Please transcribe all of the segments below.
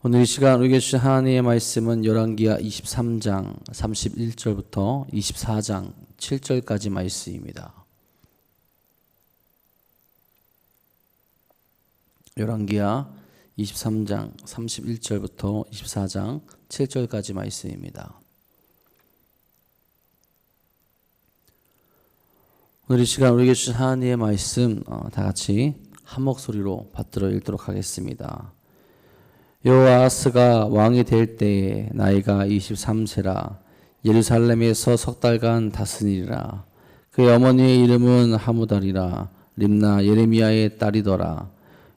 오늘 이 시간 우리에게 주신 하나님의 말씀은 열왕기하 23장 31절부터 24장 7절까지 말씀입니다. 열왕기하 23장 31절부터 24장 7절까지 말씀입니다. 오늘 이 시간 우리에게 주신 하나님의 말씀 어, 다 같이 한 목소리로 받들어 읽도록 하겠습니다. 여호아스가 왕이 될 때에 나이가 23세라. 예루살렘에서 석 달간 다스니라. 그의 어머니의 이름은 하무달이라. 림나 예레미야의 딸이더라.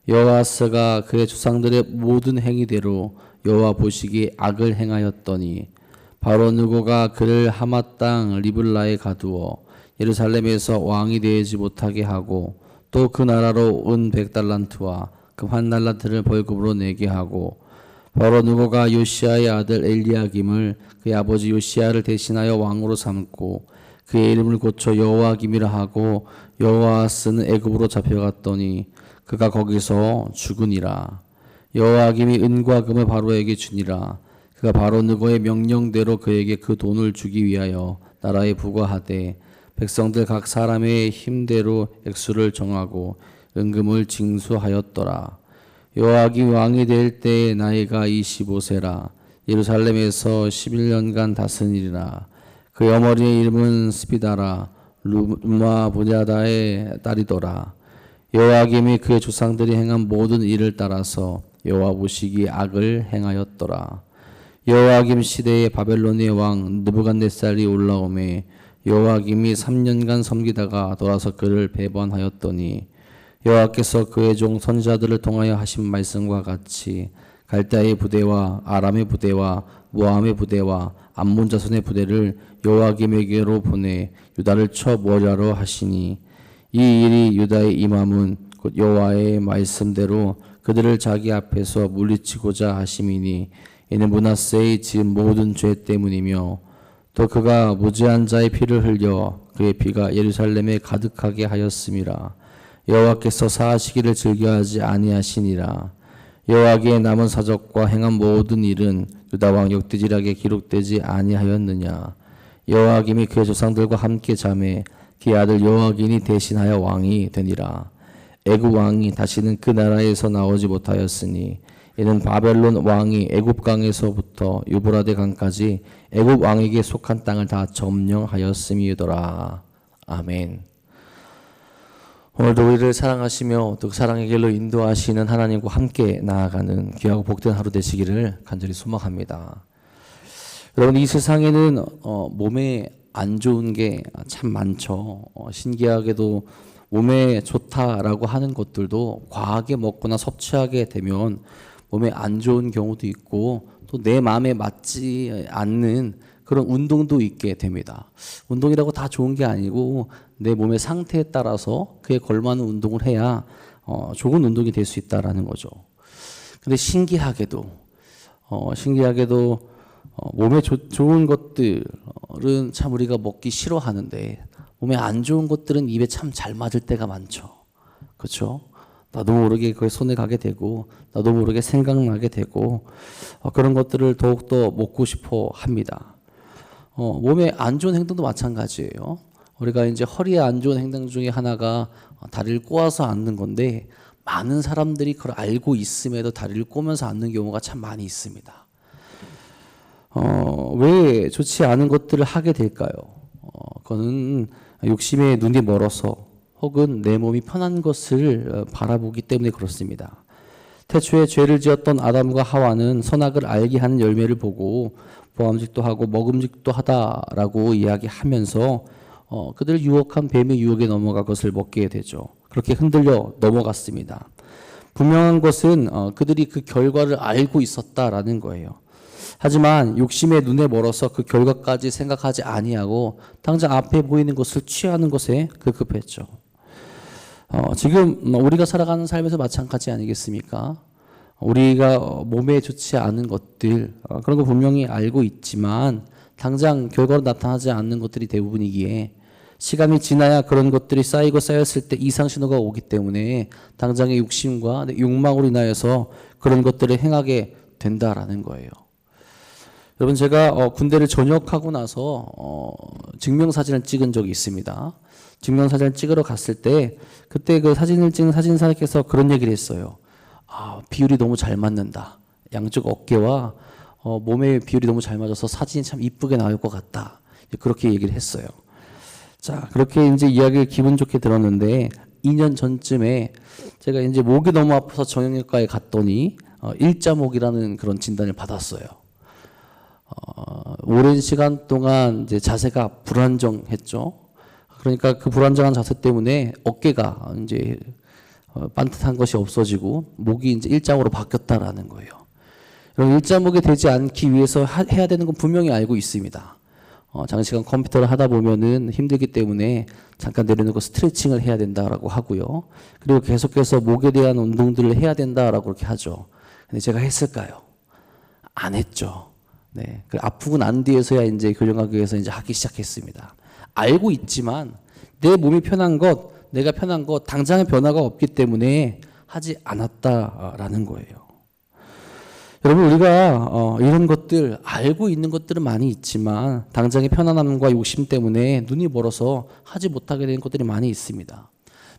여호아스가 그의 조상들의 모든 행위대로 여호와 보시기에 악을 행하였더니 바로 누고가 그를 하마 땅 리블라에 가두어 예루살렘에서 왕이 되지 못하게 하고 또 그 나라로 은 백달란트와 금한 달란트를 벌금으로 내게 하고 바로 누고가 요시아의 아들 엘리야김을 그의 아버지 요시아를 대신하여 왕으로 삼고 그의 이름을 고쳐 여호와김이라 하고 여호와스는 애굽으로 잡혀갔더니 그가 거기서 죽으니라. 여호와김이 은과 금을 바로에게 주니라. 그가 바로 누고의 명령대로 그에게 그 돈을 주기 위하여 나라에 부과하되 백성들 각 사람의 힘대로 액수를 정하고 은금을 징수하였더라. 요아기 왕이 될 때의 나이가 25세라 예루살렘에서 11년간 다스리라. 그 어머니의 이름은 스피다라 루마 부냐다의 딸이더라. 여호와김이 그의 조상들이 행한 모든 일을 따라서 여호와 보시기 악을 행하였더라. 여호와김 시대에 바벨론의 왕 느부갓네살이 올라오매 여호와김이 3년간 섬기다가 돌아서 그를 배반하였더니 여호와께서 그의 종 선지자들을 통하여 하신 말씀과 같이 갈대아의 부대와 아람의 부대와 모함의 부대와 암몬 자손의 부대를 여호와김에게로 보내 유다를 쳐 몰아로 하시니 이 일이 유다의 임함은 곧 여호와의 말씀대로 그들을 자기 앞에서 물리치고자 하심이니 이는 문하세의 지은 모든 죄 때문이며 또 그가 무지한 자의 피를 흘려 그의 피가 예루살렘에 가득하게 하였음이라 여호와께서 사하시기를 즐겨하지 아니하시니라 여호와의 남은 사적과 행한 모든 일은 유다 왕 역대지락에 기록되지 아니하였느냐 여호와김이 그의 조상들과 함께 잠에 그의 아들 여호와긴이 대신하여 왕이 되니라 애굽 왕이 다시는 그 나라에서 나오지 못하였으니 이는 바벨론 왕이 애굽 강에서부터 유브라데 강까지 애굽 왕에게 속한 땅을 다 점령하였음이더라. 아멘. 오늘도 우리를 사랑하시며 또그 사랑의 길로 인도하시는 하나님과 함께 나아가는 귀하고 복된 하루 되시기를 간절히 소망합니다. 여러분 이 세상에는 어, 몸에 안 좋은 게 참 많죠. 어, 신기하게도 몸에 좋다라고 하는 것들도 과하게 먹거나 섭취하게 되면 몸에 안 좋은 경우도 있고 또 내 마음에 맞지 않는 그런 운동도 있게 됩니다. 운동이라고 다 좋은 게 아니고 내 몸의 상태에 따라서 그에 걸맞는 운동을 해야 어, 좋은 운동이 될 수 있다라는 거죠. 근데 신기하게도 어, 신기하게도 어, 몸에 조, 좋은 것들은 참 우리가 먹기 싫어하는데 몸에 안 좋은 것들은 입에 참 잘 맞을 때가 많죠. 그렇죠? 나도 모르게 그에 손에 가게 되고 나도 모르게 생각나게 되고 어, 그런 것들을 더욱더 먹고 싶어 합니다. 어, 몸에 안 좋은 행동도 마찬가지예요. 우리가 이제 허리에 안 좋은 행동 중에 하나가 어, 다리를 꼬아서 앉는 건데 많은 사람들이 그걸 알고 있음에도 다리를 꼬면서 앉는 경우가 참 많이 있습니다. 어, 왜 좋지 않은 것들을 하게 될까요? 어, 그거는 욕심에 눈이 멀어서 혹은 내 몸이 편한 것을 어, 바라보기 때문에 그렇습니다. 태초에 죄를 지었던 아담과 하와는 선악을 알게 하는 열매를 보고 보암직도 하고 먹음직도 하다라고 이야기하면서 어, 그들 유혹한 뱀의 유혹에 넘어가 것을 먹게 되죠. 그렇게 흔들려 넘어갔습니다. 분명한 것은 어, 그들이 그 결과를 알고 있었다라는 거예요. 하지만 욕심의 눈에 멀어서 그 결과까지 생각하지 아니하고 당장 앞에 보이는 것을 취하는 것에 급급했죠. 어, 지금 우리가 살아가는 삶에서 마찬가지 아니겠습니까? 우리가 몸에 좋지 않은 것들 어, 그런 거 분명히 알고 있지만 당장 결과로 나타나지 않는 것들이 대부분이기에 시간이 지나야 그런 것들이 쌓이고 쌓였을 때 이상 신호가 오기 때문에 당장의 욕심과 욕망으로 인하여서 그런 것들을 행하게 된다라는 거예요. 여러분 제가 어, 군대를 전역하고 나서 어, 증명사진을 찍은 적이 있습니다. 증명사진을 찍으러 갔을 때 그때 그 사진을 찍은 사진사께서 그런 얘기를 했어요. 아 비율이 너무 잘 맞는다. 양쪽 어깨와 어, 몸의 비율이 너무 잘 맞아서 사진이 참 이쁘게 나올 것 같다. 그렇게 얘기를 했어요. 자 그렇게 이제 이야기를 기분 좋게 들었는데 2년 전쯤에 제가 이제 목이 너무 아파서 정형외과에 갔더니 어, 일자목이라는 그런 진단을 받았어요. 어, 오랜 시간 동안 이제 자세가 불안정했죠. 그러니까 그 불안정한 자세 때문에 어깨가 이제 어, 반듯한 것이 없어지고 목이 이제 일자목으로 바뀌었다라는 거예요. 그럼 일자목이 되지 않기 위해서 하, 해야 되는 건 분명히 알고 있습니다. 어, 장시간 컴퓨터를 하다 보면은 힘들기 때문에 잠깐 내려놓고 스트레칭을 해야 된다라고 하고요. 그리고 계속해서 목에 대한 운동들을 해야 된다라고 그렇게 하죠. 근데 제가 했을까요? 안 했죠. 네. 그 아프고 난 뒤에서야 이제 위해서 이제 하기 시작했습니다. 알고 있지만 내 몸이 편한 것, 내가 편한 것, 당장의 변화가 없기 때문에 하지 않았다라는 거예요. 여러분 우리가 어, 이런 것들 알고 있는 것들은 많이 있지만 당장의 편안함과 욕심 때문에 눈이 멀어서 하지 못하게 되는 것들이 많이 있습니다.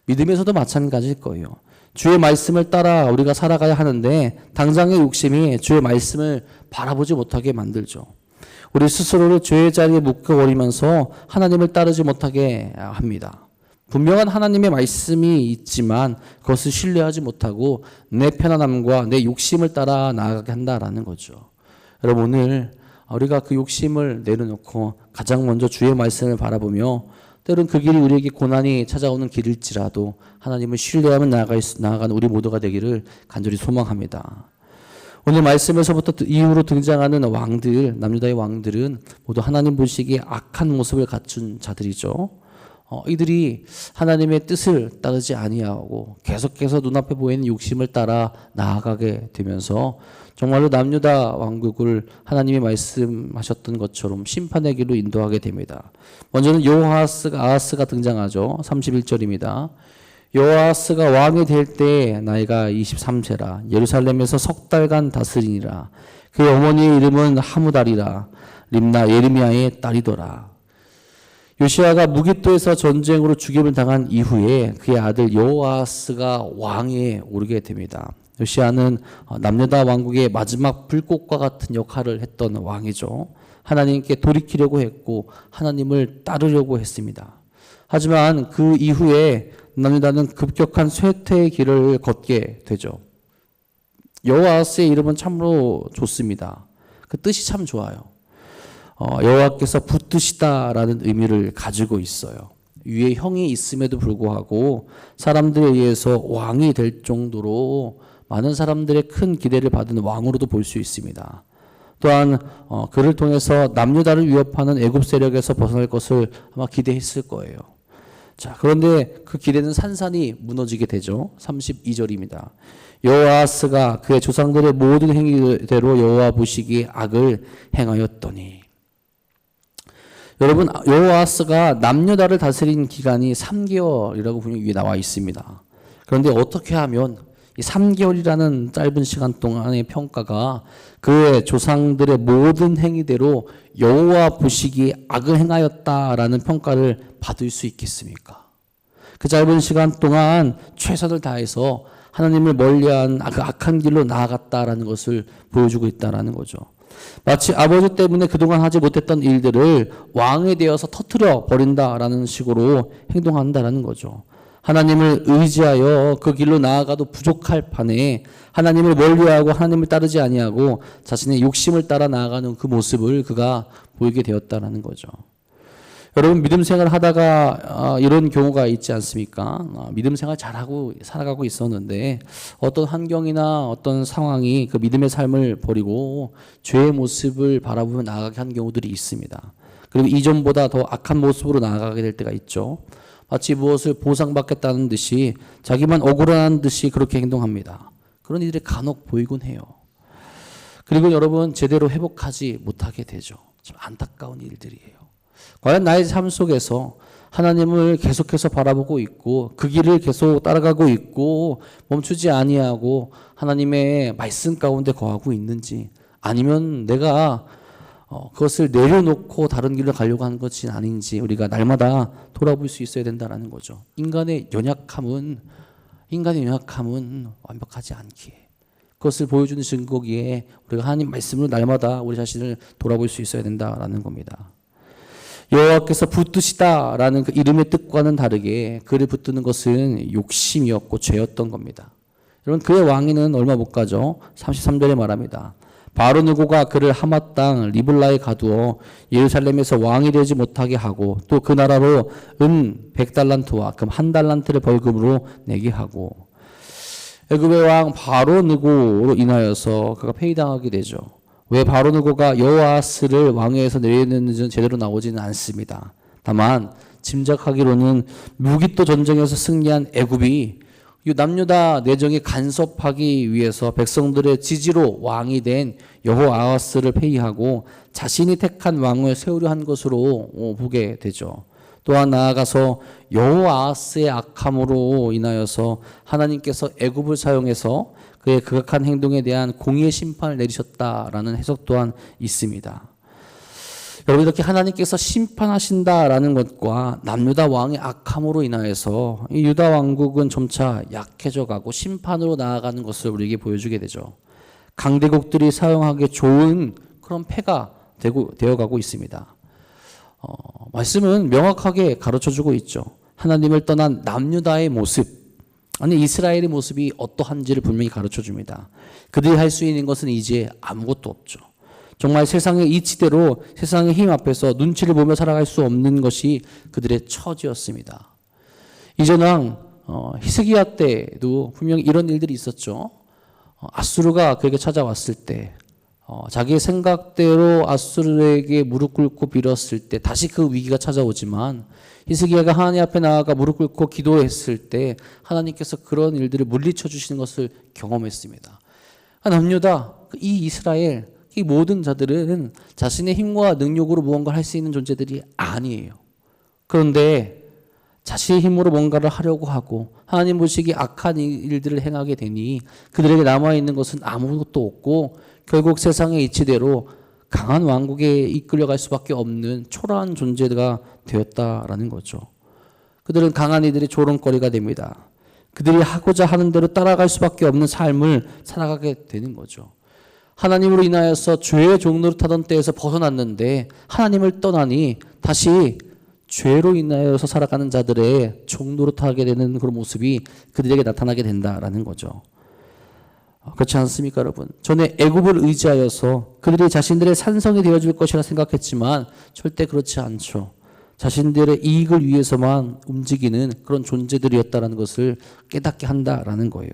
믿음에서도 마찬가지일 거예요. 주의 말씀을 따라 우리가 살아가야 하는데 당장의 욕심이 주의 말씀을 바라보지 못하게 만들죠. 우리 스스로를 죄의 자리에 묶어버리면서 하나님을 따르지 못하게 합니다. 분명한 하나님의 말씀이 있지만 그것을 신뢰하지 못하고 내 편안함과 내 욕심을 따라 나아가게 한다라는 거죠. 여러분 오늘 우리가 그 욕심을 내려놓고 가장 먼저 주의 말씀을 바라보며 때론 그 길이 우리에게 고난이 찾아오는 길일지라도 하나님을 나아가, 나아가는 우리 모두가 되기를 간절히 소망합니다. 오늘 말씀에서부터 이후로 등장하는 왕들, 남유다의 왕들은 모두 하나님 보시기에 악한 모습을 갖춘 자들이죠. 어, 이들이 하나님의 뜻을 따르지 아니하고 계속해서 눈앞에 보이는 욕심을 따라 나아가게 되면서 정말로 남유다 왕국을 하나님이 말씀하셨던 것처럼 심판의 길로 인도하게 됩니다. 먼저는 요하스가 아하스가 등장하죠. 31절입니다. 요아스가 왕이 될 때 나이가 23세라 예루살렘에서 석 달간 다스리니라 그 어머니의 이름은 하무달이라 림나 예르미야의 딸이더라 요시아가 무기토에서 전쟁으로 죽임을 당한 이후에 그의 아들 요아스가 왕에 오르게 됩니다. 요시아는 남유다 왕국의 마지막 불꽃과 같은 역할을 했던 왕이죠. 하나님께 돌이키려고 했고 하나님을 따르려고 했습니다. 하지만 그 이후에 남유다는 급격한 쇠퇴의 길을 걷게 되죠. 여호와스의 이름은 참으로 좋습니다. 그 뜻이 참 좋아요. 어, 여호와께서 붙드시다라는 의미를 가지고 있어요. 위에 형이 있음에도 불구하고 사람들에 의해서 왕이 될 정도로 많은 사람들의 큰 기대를 받은 왕으로도 볼 수 있습니다. 또한 어, 그를 통해서 남유다를 위협하는 애굽 세력에서 벗어날 것을 아마 기대했을 거예요. 자, 그런데 그 기대는 산산이 무너지게 되죠. 32절입니다. 여호와스가 그의 조상들의 모든 행위대로 여호와 보시기에 악을 행하였더니 여러분 여호와스가 남녀다를 다스린 기간이 3개월이라고 분명히 나와 있습니다. 그런데 어떻게 하면 이 3개월이라는 짧은 시간 동안의 평가가 그의 조상들의 모든 행위대로 여호와 보시기에 악을 행하였다라는 평가를 받을 수 있겠습니까? 그 짧은 시간 동안 최선을 다해서 하나님을 멀리한 그 악한 길로 나아갔다라는 것을 보여주고 있다라는 거죠. 마치 아버지 때문에 그동안 하지 못했던 일들을 왕에 되어서 터트려 버린다라는 식으로 행동한다라는 거죠. 하나님을 의지하여 그 길로 나아가도 부족할 판에 하나님을 멀리하고 하나님을 따르지 아니하고 자신의 욕심을 따라 나아가는 그 모습을 그가 보이게 되었다라는 거죠. 여러분 믿음 생활 하다가 아, 이런 경우가 있지 않습니까? 아, 믿음 생활 잘하고 살아가고 있었는데 어떤 환경이나 어떤 상황이 그 믿음의 삶을 버리고 죄의 모습을 바라보며 나아가게 한 경우들이 있습니다. 그리고 이전보다 더 악한 모습으로 나아가게 될 때가 있죠. 마치 무엇을 보상받겠다는 듯이 자기만 억울한 듯이 그렇게 행동합니다. 그런 이들이 간혹 보이곤 해요. 그리고 여러분 제대로 회복하지 못하게 되죠. 좀 안타까운 일들이에요. 과연 나의 삶 속에서 하나님을 계속해서 바라보고 있고 그 길을 계속 따라가고 있고 멈추지 아니하고 하나님의 말씀 가운데 거하고 있는지 아니면 내가 어, 그것을 내려놓고 다른 길로 가려고 하는 것이 아닌지 우리가 날마다 돌아볼 수 있어야 된다라는 거죠. 인간의 연약함은 인간의 연약함은 완벽하지 않기에 그것을 보여주는 증거기에 우리가 하나님 말씀으로 날마다 우리 자신을 돌아볼 수 있어야 된다라는 겁니다. 여호와께서 붙드시다라는 그 이름의 뜻과는 다르게 그를 붙드는 것은 욕심이었고 죄였던 겁니다. 여러분 그의 왕위는 얼마 못 가죠. 33절에 말합니다. 바로 누고가 그를 하맛 땅 리블라에 가두어 예루살렘에서 왕이 되지 못하게 하고 또 그 나라로 은 100달란트와 금 한 달란트를 벌금으로 내게 하고 애굽의 왕 바로 느고로 인하여서 그가 폐위당하게 되죠. 왜 바로 느고가 여호아스를 왕위에서 내리는지는 제대로 나오지는 않습니다. 다만 짐작하기로는 무기또 전쟁에서 승리한 애굽이 이 남유다 내정에 간섭하기 위해서 백성들의 지지로 왕이 된 여호아하스를 폐위하고 자신이 택한 왕을 세우려 한 것으로 어, 보게 되죠. 또한 나아가서 여호아하스의 악함으로 인하여서 하나님께서 애굽을 사용해서 그의 극악한 행동에 대한 공의의 심판을 내리셨다라는 해석 또한 있습니다. 여러분 이렇게 하나님께서 심판하신다라는 것과 남유다 왕의 악함으로 인하여서 이 유다 왕국은 점차 약해져 가고 심판으로 나아가는 것을 우리에게 보여주게 되죠. 강대국들이 사용하기 좋은 그런 패가 되고 되어 가고 있습니다. 어, 말씀은 명확하게 가르쳐 주고 있죠. 하나님을 떠난 남유다의 모습, 아니 이스라엘의 모습이 어떠한지를 분명히 가르쳐 줍니다. 그들이 할 수 있는 것은 이제 아무것도 없죠. 정말 세상의 이치대로 세상의 힘 앞에서 눈치를 보며 살아갈 수 없는 것이 그들의 처지였습니다. 이전왕 어, 히스기야 때도 분명히 이런 일들이 있었죠. 어, 아수르가 그에게 찾아왔을 때 어, 자기의 생각대로 아수르에게 무릎 꿇고 빌었을 때 다시 그 위기가 찾아오지만 히스기야가 하나님 앞에 나아가 무릎 꿇고 기도했을 때 하나님께서 그런 일들을 물리쳐 주시는 것을 경험했습니다. 남유다 이 이스라엘 이 모든 자들은 자신의 힘과 능력으로 무언가를 할 수 있는 존재들이 아니에요. 그런데 자신의 힘으로 뭔가를 하려고 하고 하나님 보시기 악한 일들을 행하게 되니 그들에게 남아 있는 것은 아무것도 없고 결국 세상의 이치대로 강한 왕국에 이끌려갈 수밖에 없는 초라한 존재가 되었다라는 거죠. 그들은 강한 이들의 조롱거리가 됩니다. 그들이 하고자 하는 대로 따라갈 수밖에 없는 삶을 살아가게 되는 거죠. 하나님으로 인하여서 죄의 종로를 타던 때에서 벗어났는데 하나님을 떠나니 다시 죄로 인하여서 살아가는 자들의 종로를 타게 되는 그런 모습이 그들에게 나타나게 된다라는 거죠. 그렇지 않습니까, 여러분? 전에 애굽을 의지하여서 그들이 자신들의 산성이 되어줄 것이라 생각했지만 절대 그렇지 않죠. 자신들의 이익을 위해서만 움직이는 그런 존재들이었다라는 것을 깨닫게 한다라는 거예요.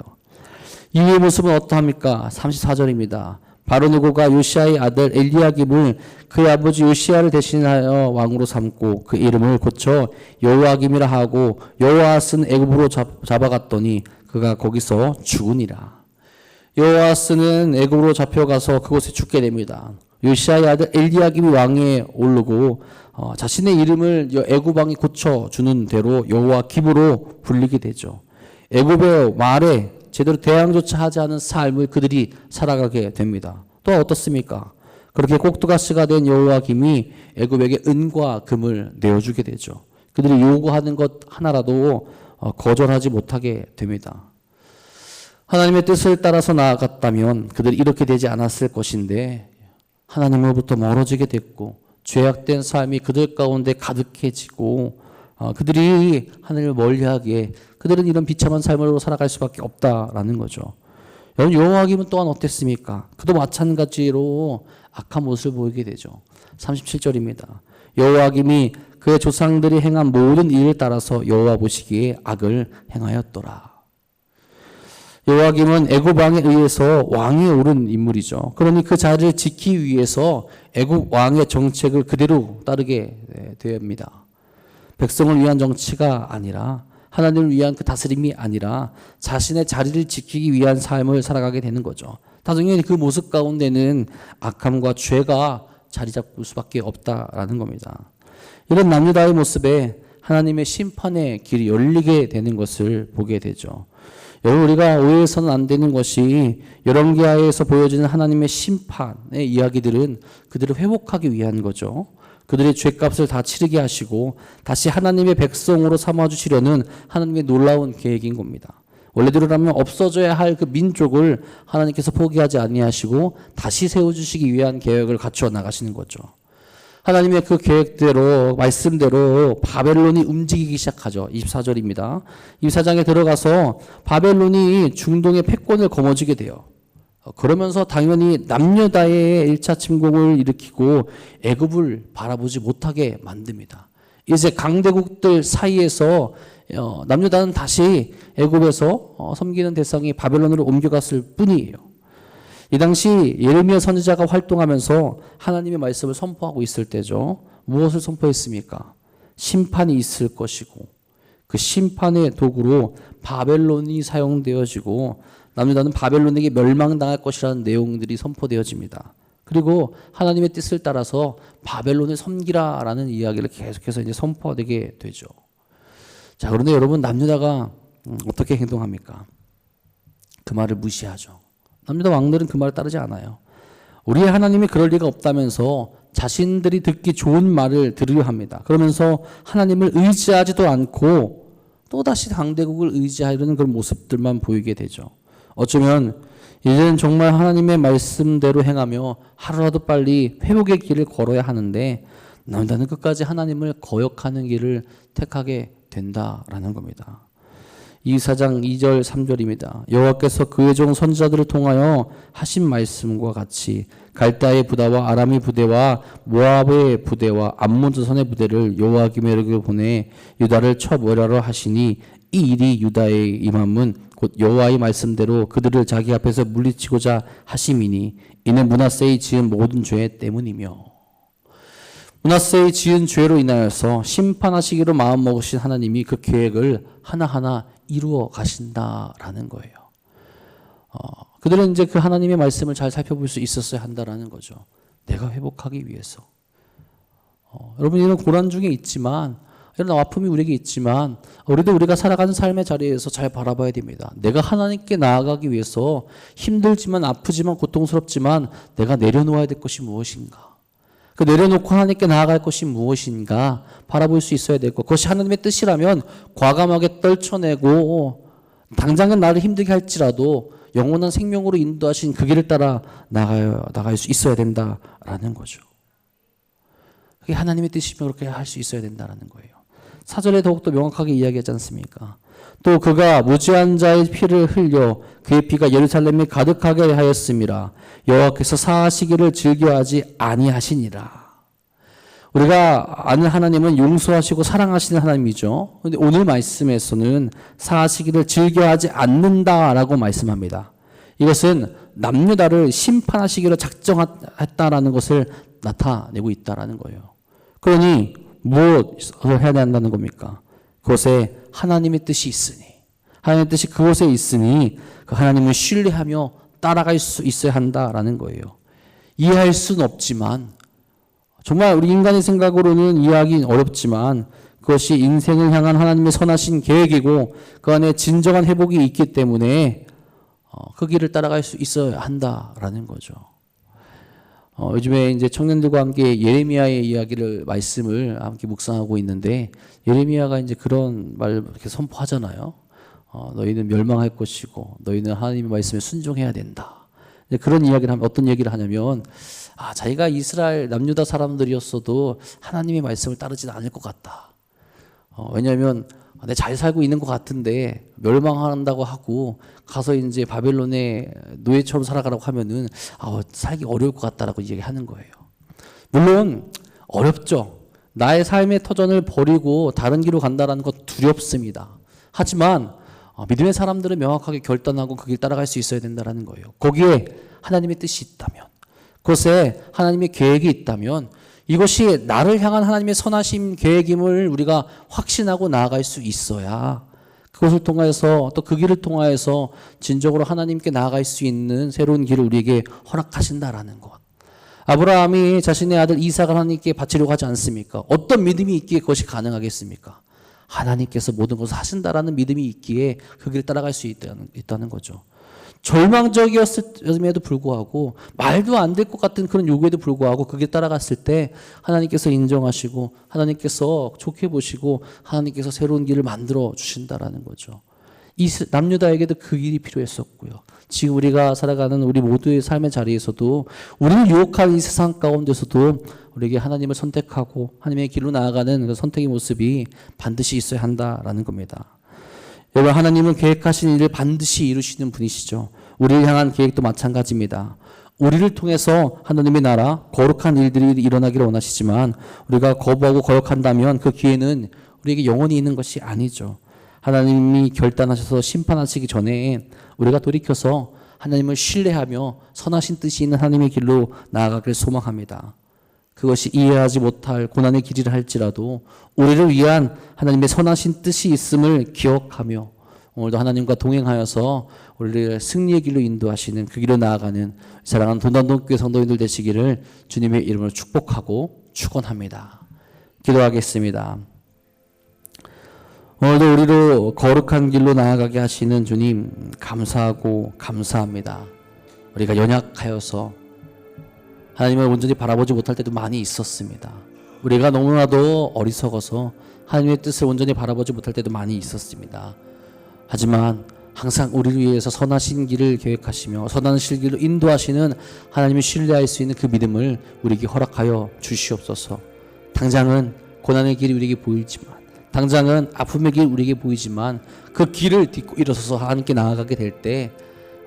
이후의 모습은 어떠합니까? 34절입니다. 바로 누고가 요시아의 아들 엘리야김을 그의 아버지 요시아를 대신하여 왕으로 삼고 그 이름을 고쳐 여호와김이라 하고 여호와스는 애굽으로 잡아갔더니 그가 거기서 죽으니라. 여호와스는 애굽으로 잡혀가서 그곳에 죽게 됩니다. 요시아의 아들 엘리야김이 왕에 오르고 어, 자신의 이름을 애굽 왕이 고쳐 주는 대로 여호와 김으로 불리게 되죠. 애굽의 말에 제대로 대항조차 하지 않은 삶을 그들이 살아가게 됩니다. 또 어떻습니까? 그렇게 꼭두가스가 된 여호와 김이 애굽에게 은과 금을 내어주게 되죠. 그들이 요구하는 것 하나라도 어, 거절하지 못하게 됩니다. 하나님의 뜻을 따라서 나아갔다면 그들이 이렇게 되지 않았을 것인데 하나님으로부터 멀어지게 됐고 죄악된 삶이 그들 가운데 가득해지고 어, 그들이 하늘을 멀리하기에 그들은 이런 비참한 삶으로 살아갈 수밖에 없다라는 거죠. 여러분 여호와김은 또한 어땠습니까? 그도 마찬가지로 악한 모습을 보이게 되죠. 37절입니다. 여호와김이 그의 조상들이 행한 모든 일을 따라서 여호와 보시기에 악을 행하였더라. 여호와김은 애굽 왕에 의해서 왕에 오른 인물이죠. 그러니 그 자리를 지키기 위해서 애굽 왕의 정책을 그대로 따르게 됩니다. 백성을 위한 정치가 아니라 하나님을 위한 그 다스림이 아니라 자신의 자리를 지키기 위한 삶을 살아가게 되는 거죠. 당연히 그 모습 가운데는 악함과 죄가 자리 잡을 수밖에 없다라는 겁니다. 이런 남유다의 모습에 하나님의 심판의 길이 열리게 되는 것을 보게 되죠. 여러분 우리가 오해해서는 안 되는 것이 열왕기하에서 보여지는 하나님의 심판의 이야기들은 그들을 회복하기 위한 거죠. 그들의 죄값을 다 치르게 하시고 다시 하나님의 백성으로 삼아 주시려는 하나님의 놀라운 계획인 겁니다. 원래대로라면 없어져야 할 그 민족을 하나님께서 포기하지 아니하시고 다시 세워 주시기 위한 계획을 갖추어 나가시는 거죠. 하나님의 그 계획대로 말씀대로 바벨론이 움직이기 시작하죠. 24절입니다. 24장에 들어가서 바벨론이 중동의 패권을 거머쥐게 돼요. 어, 그러면서 당연히 남녀다의 1차 침공을 일으키고 애굽을 바라보지 못하게 만듭니다. 이제 강대국들 사이에서 어, 남녀다는 다시 애굽에서 어, 섬기는 대상이 바벨론으로 옮겨갔을 뿐이에요. 이 당시 예레미야 선지자가 활동하면서 하나님의 말씀을 선포하고 있을 때죠. 무엇을 선포했습니까? 심판이 있을 것이고 그 심판의 도구로 바벨론이 사용되어지고 남유다는 바벨론에게 멸망당할 것이라는 내용들이 선포되어집니다. 그리고 하나님의 뜻을 따라서 바벨론을 섬기라라는 이야기를 계속해서 이제 선포되게 되죠. 자, 그런데 여러분 남유다가 음, 어떻게 행동합니까? 그 말을 무시하죠. 남유다 왕들은 그 말을 따르지 않아요. 우리의 하나님이 그럴 리가 없다면서 자신들이 듣기 좋은 말을 들으려 합니다. 그러면서 하나님을 의지하지도 않고 또다시 강대국을 의지하려는 그런 모습들만 보이게 되죠. 어쩌면 이제는 정말 하나님의 말씀대로 행하며 하루라도 빨리 회복의 길을 걸어야 하는데 나는 끝까지 하나님을 거역하는 길을 택하게 된다라는 겁니다. 이사장 2절 3절입니다. 여호와께서 그의 종 선지자들을 통하여 하신 말씀과 같이 갈다의 부대와 아람의 부대와 모압의 부대와 암몬 자손의 부대를 여호와김에게 보내 유다를 쳐버려라 하시니 이 일이 유다의 임함은 곧 여호와의 말씀대로 그들을 자기 앞에서 물리치고자 하심이니 이는 문하세의 지은 모든 죄 때문이며 문하세의 지은 죄로 인하여서 심판하시기로 마음먹으신 하나님이 그 계획을 하나하나 이루어 가신다라는 거예요. 어, 그들은 이제 그 하나님의 말씀을 잘 살펴볼 수 있었어야 한다라는 거죠. 내가 회복하기 위해서. 어, 여러분 이런 고난 중에 있지만 이런 아픔이 우리에게 있지만 우리도 우리가 살아가는 삶의 자리에서 잘 바라봐야 됩니다. 내가 하나님께 나아가기 위해서 힘들지만 아프지만 고통스럽지만 내가 내려놓아야 될 것이 무엇인가? 그 내려놓고 하나님께 나아갈 것이 무엇인가 바라볼 수 있어야 될 것. 그것이 하나님의 뜻이라면 과감하게 떨쳐내고 당장은 나를 힘들게 할지라도 영원한 생명으로 인도하신 그 길을 따라 나가야 나갈 수 있어야 된다라는 거죠. 그게 하나님의 뜻이면 그렇게 할 수 있어야 된다라는 거예요. 사절에 더욱더 명확하게 이야기하지 않습니까? 또 그가 무죄한 자의 피를 흘려 그의 피가 예루살렘에 가득하게 하였음이라 여호와께서 사하시기를 즐겨하지 아니하시니라. 우리가 아는 하나님은 용서하시고 사랑하시는 하나님이죠. 근데 오늘 말씀에서는 사하시기를 즐겨하지 않는다라고 말씀합니다. 이것은 남유다를 심판하시기로 작정했다라는 것을 나타내고 있다라는 거예요. 그러니 무엇을 해야 한다는 겁니까? 그곳에 하나님의 뜻이 있으니 하나님의 뜻이 그곳에 있으니 그 하나님을 신뢰하며 따라갈 수 있어야 한다라는 거예요. 이해할 수는 없지만 정말 우리 인간의 생각으로는 이해하기 어렵지만 그것이 인생을 향한 하나님의 선하신 계획이고 그 안에 진정한 회복이 있기 때문에 어, 그 길을 따라갈 수 있어야 한다라는 거죠. 어, 요즘에 이제 청년들과 함께 예레미야의 이야기를 말씀을 함께 묵상하고 있는데 예레미야가 이제 그런 말 이렇게 선포하잖아요. 어, 너희는 멸망할 것이고 너희는 하나님의 말씀에 순종해야 된다. 그런 이야기를 하면 어떤 얘기를 하냐면 아 자기가 이스라엘 남유다 사람들이었어도 하나님의 말씀을 따르지는 않을 것 같다. 어, 왜냐하면 내 잘 살고 있는 것 같은데 멸망한다고 하고 가서 이제 바벨론의 노예처럼 살아가라고 하면은 아, 살기 어려울 것 같다라고 얘기하는 거예요. 물론 어렵죠. 나의 삶의 터전을 버리고 다른 길로 간다라는 것 두렵습니다. 하지만 어, 믿음의 사람들은 명확하게 결단하고 그 길 따라갈 수 있어야 된다라는 거예요. 거기에 하나님의 뜻이 있다면, 그것에 하나님의 계획이 있다면 이것이 나를 향한 하나님의 선하심 계획임을 우리가 확신하고 나아갈 수 있어야 그것을 통해서 또 그 길을 통하여서 진정으로 하나님께 나아갈 수 있는 새로운 길을 우리에게 허락하신다라는 것. 아브라함이 자신의 아들 이삭을 하나님께 바치려고 하지 않습니까? 어떤 믿음이 있기에 그것이 가능하겠습니까? 하나님께서 모든 것을 하신다라는 믿음이 있기에 그 길을 따라갈 수 있다는, 있다는 거죠. 절망적이었음에도 불구하고 말도 안 될 것 같은 그런 요구에도 불구하고 그게 따라갔을 때 하나님께서 인정하시고 하나님께서 좋게 보시고 하나님께서 새로운 길을 만들어 주신다라는 거죠. 이 남유다에게도 그 길이 필요했었고요. 지금 우리가 살아가는 우리 모두의 삶의 자리에서도 우리를 유혹하는 이 세상 가운데서도 우리에게 하나님을 선택하고 하나님의 길로 나아가는 그 선택의 모습이 반드시 있어야 한다라는 겁니다. 여러분 하나님은 계획하신 일을 반드시 이루시는 분이시죠. 우리를 향한 계획도 마찬가지입니다. 우리를 통해서 하나님의 나라 거룩한 일들이 일어나기를 원하시지만 우리가 거부하고 거역한다면 그 기회는 우리에게 영원히 있는 것이 아니죠. 하나님이 결단하셔서 심판하시기 전에 우리가 돌이켜서 하나님을 신뢰하며 선하신 뜻이 있는 하나님의 길로 나아가길 소망합니다. 그것이 이해하지 못할 고난의 길이라 할지라도 우리를 위한 하나님의 선하신 뜻이 있음을 기억하며 오늘도 하나님과 동행하여서 우리를 승리의 길로 인도하시는 그 길로 나아가는 사랑하는 돈단동교회 성도인들 되시기를 주님의 이름으로 축복하고 축원합니다. 기도하겠습니다. 오늘도 우리로 거룩한 길로 나아가게 하시는 주님 감사하고 감사합니다. 우리가 연약하여서 하나님을 온전히 바라보지 못할 때도 많이 있었습니다. 우리가 너무나도 어리석어서 하나님의 뜻을 온전히 바라보지 못할 때도 많이 있었습니다. 하지만 항상 우리를 위해서 선하신 길을 계획하시며 선하신 길로 인도하시는 하나님을 신뢰할 수 있는 그 믿음을 우리에게 허락하여 주시옵소서. 당장은 고난의 길이 우리에게 보이지만 당장은 아픔의 길 우리에게 보이지만 그 길을 딛고 일어서서 하나님께 나아가게 될 때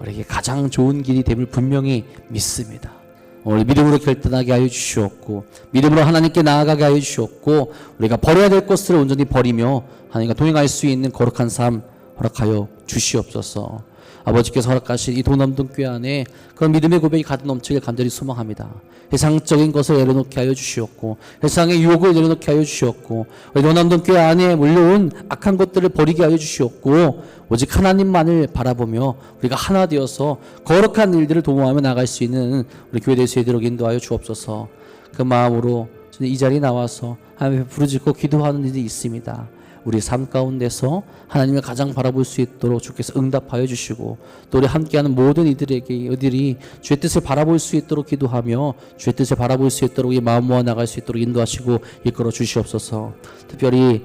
우리에게 가장 좋은 길이 됨을 분명히 믿습니다. 오늘 믿음으로 결단하게 하여 주시옵고 믿음으로 하나님께 나아가게 하여 주시옵고 우리가 버려야 될 것을 온전히 버리며 하나님과 동행할 수 있는 거룩한 삶 허락하여 주시옵소서. 아버지께서 허락하신 이 도남동 교회 안에 그런 믿음의 고백이 가득 넘치길 간절히 소망합니다. 세상적인 것을 내려놓게 하여 주시옵고 세상의 유혹을 내려놓게 하여 주시옵고 우리 도남동 교회 안에 몰려온 악한 것들을 버리게 하여 주시옵고 오직 하나님만을 바라보며 우리가 하나 되어서 거룩한 일들을 도모하며 나갈 수 있는 우리 교회 될 수 있도록 인도하여 주옵소서. 그 마음으로 이 자리에 나와서 하나님 부르짖고 기도하는 일이 있습니다. 우리 삶 가운데서 하나님을 가장 바라볼 수 있도록 주께서 응답하여 주시고 또 우리 함께하는 모든 이들에게 이들이 주의 뜻을 바라볼 수 있도록 기도하며 주의 뜻을 바라볼 수 있도록 이 마음 모아 나갈 수 있도록 인도하시고 이끌어 주시옵소서. 특별히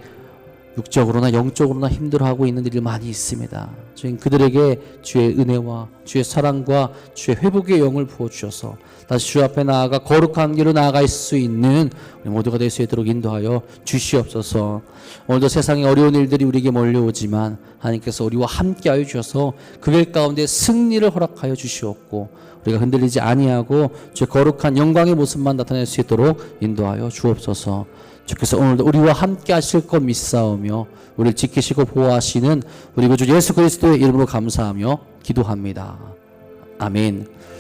육적으로나 영적으로나 힘들어하고 있는 일이 많이 있습니다. 주님 그들에게 주의 은혜와 주의 사랑과 주의 회복의 영을 부어 주셔서 다시 주 앞에 나아가 거룩한 길로 나아갈 수 있는 우리 모두가 될 수 있도록 인도하여 주시옵소서. 오늘도 세상에 어려운 일들이 우리에게 몰려오지만 하나님께서 우리와 함께하여 주셔서 그 길 가운데 승리를 허락하여 주시옵고 우리가 흔들리지 아니하고 주의 거룩한 영광의 모습만 나타낼 수 있도록 인도하여 주옵소서. 주께서 오늘도 우리와 함께 하실 것 믿사오며 우리를 지키시고 보호하시는 우리 구주 예수 그리스도의 이름으로 감사하며 기도합니다. 아멘.